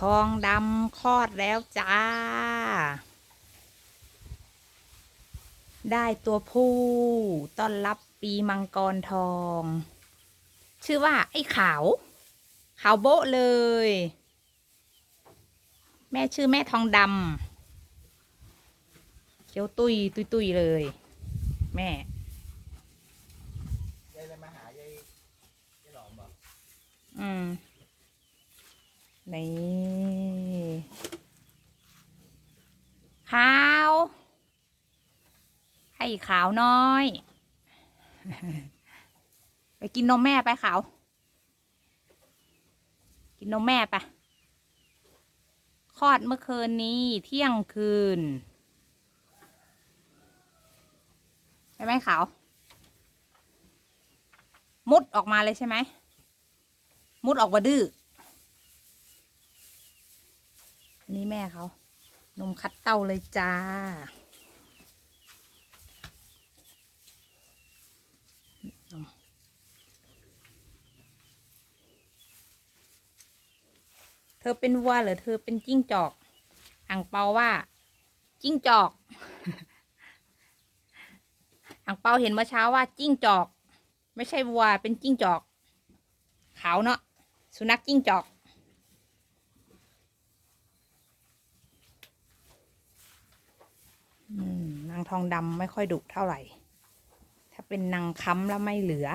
ทองดำคลอดแล้วจ้า ได้ตัวผู้ต้อนรับปีมังกรทอง ชื่อว่าไอ้ขาว ขาวโบ๊ะเลย แม่ชื่อแม่ทองดำเขียวตุยตุยตุยเลย แม่ยายเลยมาหายายยายหลอมบอกอืม นี่ขาว ให้ขาวน้อย ไปกินนมแม่ไปขาว กินนมแม่ไปคลอดเมื่อคืนนี้เที่ยงคืนใช่ไหมขาวมุดออกมาเลยใช่ไหม มุดออกมาดื้อ อั นนี้แม่เขา นมคัดเต้าเลยจ้า เธอเป็นวัวหรือเธอเป็นจิ้งจอก อ่างเปาว่า จิ้งจอก อ่างเปาเห็นเมื่อเช้าว่าจิ้งจอก ไม่ใช่วัวเป็นจิ้งจอก ขาวเนาะ สุนัขจิ้งจอก อืม นางทองดำไม่ค่อยดุเท่าไหร่ ถ้าเป็นนางค้ำแล้วไม่เหลือ